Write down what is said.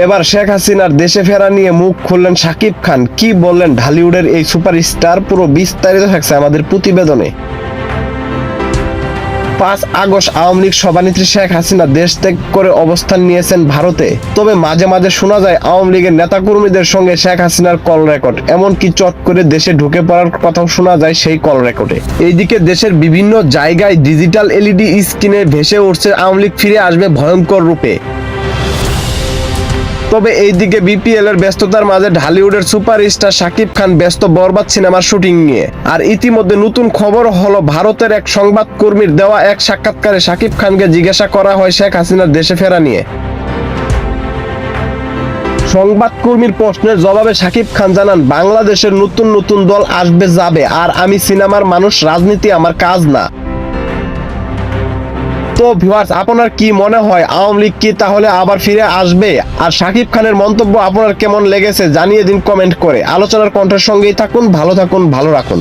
এবার শেখ হাসিনার দেশে ফেরা নিয়ে মুখ খুললেন শাকিব খান। কি বললেন ঢালিউডের এই সুপারস্টার? পুরো বিস্তারিত থাকছে আমাদের প্রতিবেদনে। পাঁচ আগস্ট আওয়ামী লীগ সভানেত্রী শেখ হাসিনা দেশ ত্যাগ করে অবস্থান নিয়েছেন ভারতে। তবে মাঝে মাঝে শোনা যায় আওয়ামী লীগের নেতাকর্মীদের সঙ্গে শেখ হাসিনার কল রেকর্ড। এমনকি চট করে দেশে ঢুকে পড়ার কথাও শোনা যায় সেই কল রেকর্ডে। এইদিকে দেশের বিভিন্ন জায়গায় ডিজিটাল এলইডি স্ক্রিনে ভেসে উঠছে আওয়ামী লীগ, ফিরে আসবে ভয়ঙ্কর রূপে। তবে এইদিকে বিপিএল এর ব্যস্ততার মাঝে ঢালিউডের সুপারস্টার শাকিব খান ব্যস্ত বরবাদ সিনেমার শুটিং নিয়ে। আর ইতিমধ্যে নতুন খবর হলো, ভারতের এক সংবাদ কর্মীর দেওয়া এক সাক্ষাৎকারে শাকিব খানকে জিজ্ঞাসা করা হয় শেখ হাসিনার দেশে ফেরা নিয়ে। সংবাদ কর্মীর প্রশ্নের জবাবে শাকিব খান জানান, বাংলাদেশের নতুন নতুন দল আসবে, যাবে, আর আমি সিনেমার মানুষ, রাজনীতি আমার কাজ না। তো ভিউয়ার্স আপনার কি মনে হয়? আওয়ামী লীগ কি তাহলে আবার ফিরে আসবে? আর শাকিব খানের মন্তব্য আপনার কেমন লেগেছে? জানিয়ে দিন কমেন্ট করে। আলোচনার কণ্ঠের সঙ্গেই থাকুন, ভালো থাকুন, ভালো রাখুন।